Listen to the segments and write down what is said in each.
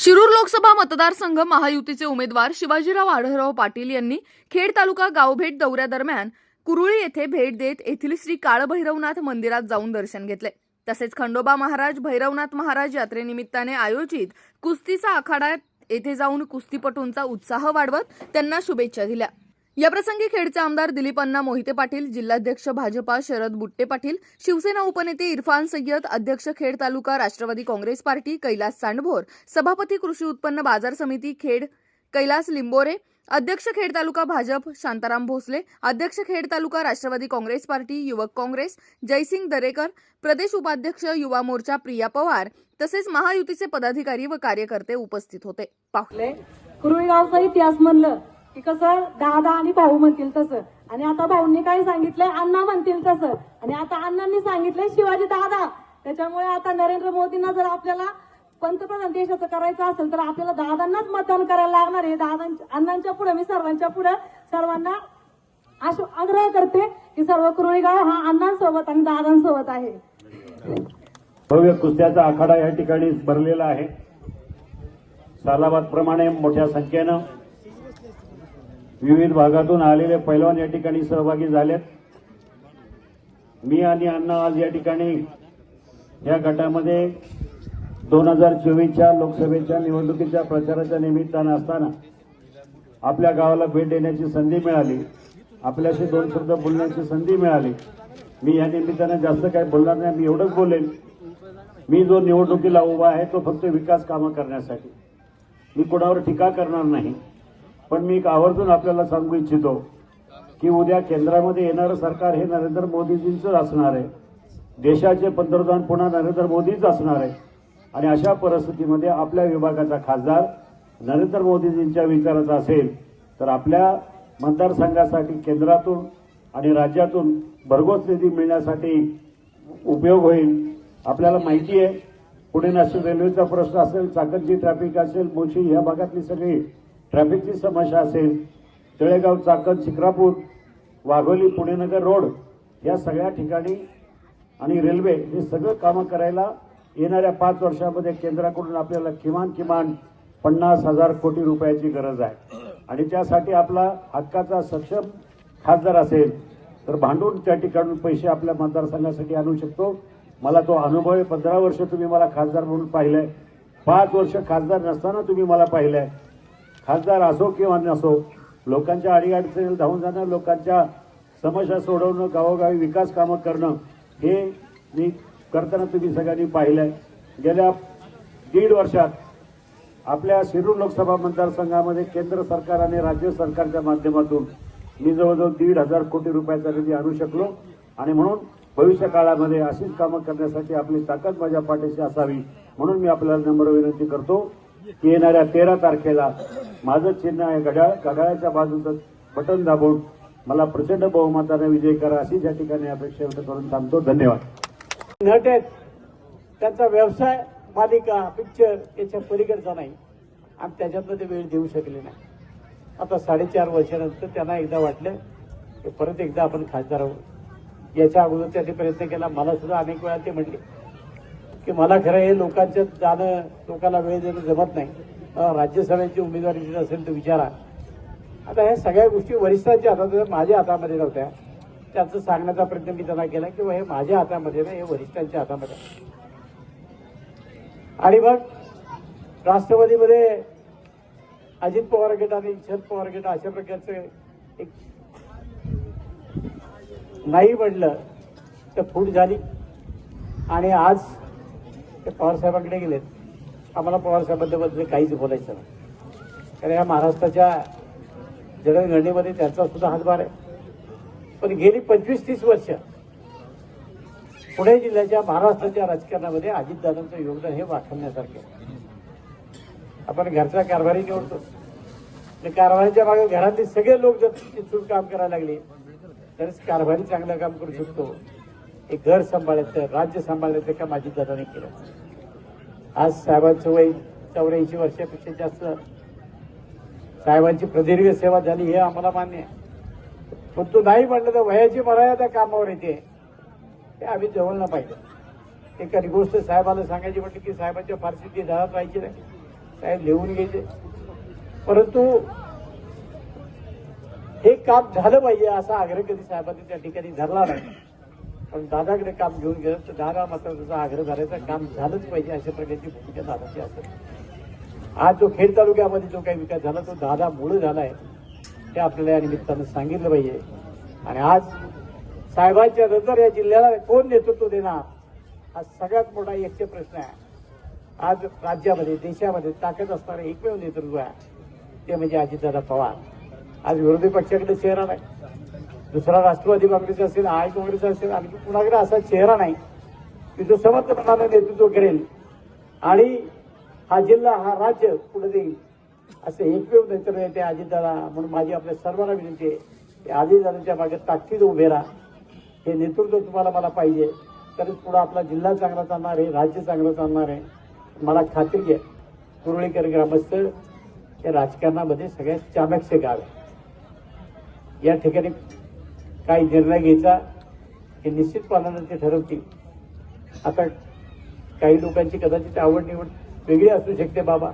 शिरूर लोकसभा मतदारसंघ महायुतीचे उमेदवार शिवाजीराव आढळराव पाटील यांनी खेड तालुका गावभेट दौऱ्यादरम्यान कुरुळी येथे भेट देत येथील श्री काळभैरवनाथ मंदिरात जाऊन दर्शन घेतले. तसेच खंडोबा महाराज भैरवनाथ महाराज यात्रेनिमित्ताने आयोजित कुस्तीचा आखाडा येथे जाऊन कुस्तीपटूंचा उत्साह वाढवत त्यांना शुभेच्छा दिल्या. याप्रसंगी खेडचे आमदार दिलीप अण्णा मोहिते पाटील जिल्हाध्यक्ष भाजपा शरद बुट्टे पाटील शिवसेना उपनेते इरफान सय्यद अध्यक्ष खेड तालुका राष्ट्रवादी काँग्रेस पार्टी कैलास सांडभोर सभापती कृषी उत्पन्न बाजार समिती खेड कैलास लिंबोरे अध्यक्ष खेड तालुका भाजप शांताराम भोसले अध्यक्ष खेड तालुका राष्ट्रवादी काँग्रेस पार्टी युवक काँग्रेस जयसिंग दरेकर प्रदेश उपाध्यक्ष युवा मोर्चा प्रिया पवार तसेच महायुतीचे पदाधिकारी व कार्यकर्ते उपस्थित होते. पाहुले कुरुळगावचा इतिहास म्हणलं की कसं दादा आणि भाऊ म्हणतील तसं. आणि आता भाऊंनी काय सांगितलंय अण्णा म्हणतील तसं. आणि आता अण्णांनी सांगितलंय शिवाजी दादा. त्याच्यामुळे आता नरेंद्र मोदींना जर आपल्याला पंतप्रधान देशाचं करायचं असेल तर आपल्याला दादांनाच मतदान करायला लागणार आहे. दादांच्या अण्णांच्या पुढे मी सर्वांच्या पुढे सर्वांना आश- आग्रह करते की सर्व कुरुळीगाव हा अण्णांसोबत आणि दादांसोबत आहे. भव्य कुस्त्याचा आखाडा या ठिकाणी भरलेला आहे. सालाबाद प्रमाणे मोठ्या संख्येनं विविध भागातून आलेले पैलवान या ठिकाणी सहभागी झालेत. मी आणि अण्णा आज या ठिकाणी या गटामध्ये दोन हजार चोवीसच्या लोकसभेच्या निवडणुकीच्या प्रचाराच्या निमित्तानं असताना आपल्या गावाला भेट देण्याची संधी मिळाली. आपल्याशी दोन शब्द बोलण्याची संधी मिळाली. मी या निमित्तानं जास्त काही बोलणार नाही मी एवढंच बोलेन. मी जो निवडणुकीला उभा आहे तो फक्त विकास कामं करण्यासाठी. मी कोणावर टीका करणार नाही. पण मी एक आवर्जून आपल्याला सांगू इच्छितो की उद्या केंद्रामध्ये येणारं सरकार हे नरेंद्र मोदीजींचं असणार आहे. देशाचे पंतप्रधान पुन्हा नरेंद्र मोदीच असणार आहे. आणि अशा परिस्थितीमध्ये आपल्या विभागाचा खासदार नरेंद्र मोदीजींच्या विचाराचा असेल तर आपल्या मतदारसंघासाठी केंद्रातून आणि राज्यातून भरघोस निधी मिळण्यासाठी उपयोग होईल आपल्याला माहिती आहे. पुणे नॅशनल रेल्वेचा प्रश्न असेल चाकणची ट्रॅफिक असेल मोशी ह्या भागातली सगळी ट्रॅफिकची समस्या असेल तळेगाव चाकण शिक्रापूर वाघोली पुणेनगर रोड या सगळ्या ठिकाणी आणि रेल्वे हे सगळं कामं करायला येणाऱ्या पाच वर्षामध्ये केंद्राकडून आपल्याला किमान किमान पन्नास हजार कोटी रुपयाची गरज आहे. आणि त्यासाठी आपला हक्काचा सक्षम खासदार असेल तर भांडून त्या ठिकाणून पैसे आपल्या मतदारसंघासाठी आणू शकतो. मला तो अनुभव आहे पंधरा वर्ष तुम्ही मला खासदार म्हणून पाहिलंय. पाच वर्ष खासदार नसताना तुम्ही मला पाहिलंय. खासदार असो किंवा नसो लोकांच्या अडीअडचणीला धावून जाणं लोकांच्या समस्या सोडवणं गावोगावी विकास कामं करणं हे मी करताना तुम्ही सगळ्यांनी पाहिलंय. गेल्या दीड वर्षात आपल्या शिरूर लोकसभा मतदारसंघामध्ये केंद्र सरकार आणि राज्य सरकारच्या माध्यमातून मी जवळजवळ दीड हजार कोटी रुपयाचा निधी आणू शकलो. आणि म्हणून भविष्य काळामध्ये अशीच कामं करण्यासाठी आपली ताकद माझ्या पाठीशी असावी म्हणून मी आपल्याला नम्र विनंती करतो की येणाऱ्या तेरा तारखेला माझं चिन्ह आहे घड्याळ घड्याळाच्या बाजूचं बटन दाबून मला प्रचंड बहुमताने विजय करा अशी ज्या ठिकाणी अपेक्षा व्यक्त करून थांबतो धन्यवाद. नट त्यांचा व्यवसाय मालिका पिक्चर याच्या पलीकडचा नाही. आणि त्याच्यातनं ते वेळ देऊ शकले नाही. आता साडेचार वर्षानंतर त्यांना एकदा वाटलं की परत एकदा आपण खासदार आहोत. याच्या अगोदर त्यांनी प्रयत्न केला मला सुद्धा अनेक वेळा ते म्हटले की मला खरं हे लोकांचं जाणं लोकांना वेळ देणं जमत नाही. राज्यसभेची उमेदवारी दिली असेल तर विचारा. आता ह्या सगळ्या गोष्टी वरिष्ठांच्या हातात माझ्या हातामध्ये नव्हत्या. त्यांचं सांगण्याचा प्रयत्न मी त्यांना केला किंवा हे माझ्या हातामध्ये नाही हे वरिष्ठांच्या हातामध्ये. आणि मग राष्ट्रवादीमध्ये अजित पवार गट आणि शरद पवार गट अशा प्रकारचं एक नाही म्हणलं तर फूट झाली. आणि आज ते पवारसाहेबांकडे गेलेत. आम्हाला पवारसाहेबांबद्दल काहीच बोलायचं नाही. कारण या महाराष्ट्राच्या जडणघडणीमध्ये त्यांचा सुद्धा हातभार आहे. पण गेली पंचवीस तीस वर्ष पुणे जिल्ह्याच्या महाराष्ट्राच्या राजकारणामध्ये अजितदादांचं योगदान हे वाखण्यासारखे आपण घरचा कारभारी निवडतो. आणि कारभारीच्या मागे घरातले सगळे लोक जर तिथून काम करायला लागले तरच कारभारी चांगलं काम करू शकतो. एक घर सांभाळायचं राज्य सांभाळायचं काम अजितदादाने केलं? आज साहेबांचं वय चौऱ्याऐंशी वर्षापेक्षा जास्त. साहेबांची प्रदीर्घ सेवा झाली हे आम्हाला मान्य आहे. पण तू नाही म्हणलं तर वयाची मर्यादा कामावर येते. हे आम्ही जवळनं पाहिजे एखादी गोष्ट साहेबाला सांगायची म्हटली की साहेबांच्या फारशी ती धरात राहायची नाही. साहेब लिहून घ्यायचे. परंतु हे काम झालं पाहिजे असा आग्रह कधी साहेबांनी त्या ठिकाणी धरला नाही. पण दादाकडे काम घेऊन गेलं तर दादा मात्र त्याचा आग्रह झाल्याचं काम झालंच पाहिजे अशा प्रकारची भूमिका दादाची असेल आज जो खेड तालुक्यामध्ये जो काही विकास झाला तो दादा मुळे झालाय ते आपल्याला या निमित्तानं सांगितलं पाहिजे. आणि आज साहेबांच्या नंतर या जिल्ह्याला कोण नेतृत्व देणार हा सगळ्यात मोठा एकटे प्रश्न आहे. आज राज्यामध्ये देशामध्ये ताकद असणारं एकमेव नेतृत्व आहे ते म्हणजे अजितदादा पवार. आज विरोधी पक्षाकडे चेहरा नाही. दुसरा राष्ट्रवादी काँग्रेस असेल आय काँग्रेस असेल आणखी कुणाकडे असा चेहरा नाही की जो समर्थपणाने नेतृत्व करेल. आणि हा जिल्हा हा राज्य पुढे देईल. असं एकमेव नेतृत्व आहे ते अजितदादा म्हणून माझी आपल्या सर्वांना विनंती आहे की अजितदादाच्या मागे ताकदीत उभे राहा. हे नेतृत्व तुम्हाला मला पाहिजे. तरच पुढे आपला जिल्हा चांगला चालणार आहे राज्य चांगलं चालणार आहे. मला खात्री आहे कुरळीकर ग्रामस्थ हे राजकारणामध्ये सगळ्यात चाणक्य गाव आहे. या ठिकाणी काही निर्णय घ्यायचा हे निश्चितपणानं ते ठरवतील. आता काही लोकांची कदाचित आवड निवड वेगळी असू शकते बाबा.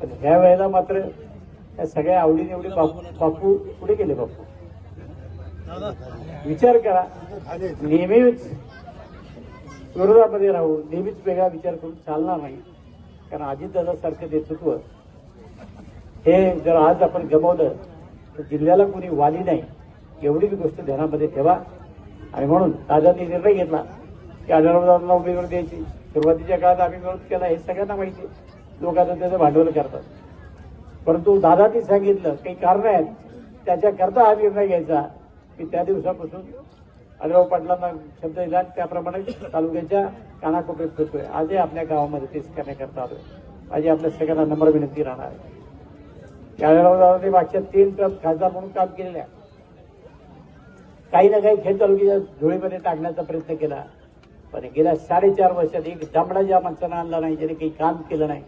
पण ह्या वेळेला मात्र या सगळ्या आवडीनिवडी बापू बापू पुढे गेले बापू? विचार करा. नेहमीच विरोधामध्ये राहून नेहमीच वेगळा विचार करून चालणार नाही. कारण अजितदादासारखं नेतृत्व हे जर आज आपण गमावलं तर जिल्ह्याला कोणी वाली नाही. एवढीच गोष्ट ध्यानामध्ये ठेवा. आणि म्हणून दादांनी निर्णय घेतला की आढळरावदारांना उमेदवार द्यायची. सुरुवातीच्या काळात आम्ही विरोध केला हे सगळ्यांना माहिती आहे. लोक आता त्याचं भांडवल करतात. परंतु दादांनी सांगितलं काही कारण आहेत. त्याच्याकरता हा निर्णय घ्यायचा की त्या दिवसापासून आदिराव पाटलांना शब्द दिला. त्याप्रमाणे तालुक्याच्या कानाकोपऱ्यात फिरतोय. आजही आपल्या गावामध्ये तेच करण्याकरता आलोय. माझी आपल्या सगळ्यांना नम्र विनंती राहणार आहे. त्या दादांनी मागच्या तीन टर्म खासदार म्हणून काम केलेलं आहे. काही ना काही खेळ तालुक्याच्या धुळीमध्ये टाकण्याचा प्रयत्न केला. पण गेल्या साडेचार वर्षात एक दामडा ज्या माणसानं आणला नाही ज्याने काही काम केलं नाही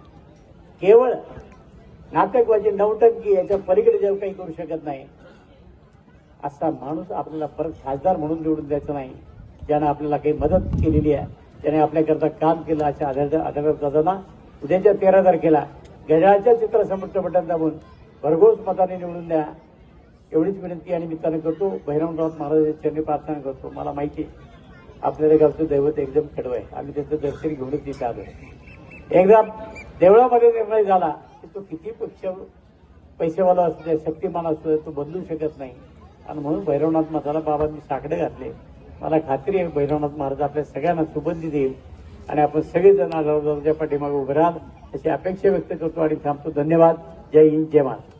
केवळ नाटकबाजी नवटंकी याच्या पलीकडे जेव्हा काही करू शकत नाही. असा माणूस आपल्याला परत खासदार म्हणून निवडून द्यायचा नाही. ज्यानं आपल्याला काही मदत केलेली आहे त्याने आपल्याकरता काम केलं अशा आढळ आढळ दादांना उद्याच्या तेरा तारखेला गजाच्या चित्रासमोरचं बटन दाबून भरघोस मताने निवडून द्या. एवढीच विनंती आणि मित्रांनो करतो. भैरवराव महाराज चरणी प्रार्थना करतो. मला माहिती आहे, आपल्याला गावचं दैवत एकदम खडवं आहे. आम्ही त्याचं दर्शन घेऊनच तिथे आलो एकदा देवळामध्ये निर्णय झाला की तो किती पक्ष पैसेवाला असू द्या शक्तिमान असू द्या तो बदलू शकत नाही. आणि म्हणून भैरवनाथ महाराजाला बाबांनी साकडे घातले. मला खात्री आहे भैरवनाथ महाराज आपल्या सगळ्यांना सुबंधी देईल. आणि आपण सगळेजण आढळरावच्या पाठीमागे उभे राहाल अशी अपेक्षा व्यक्त करतो आणि थांबतो. धन्यवाद. जय हिंद. जय महाराज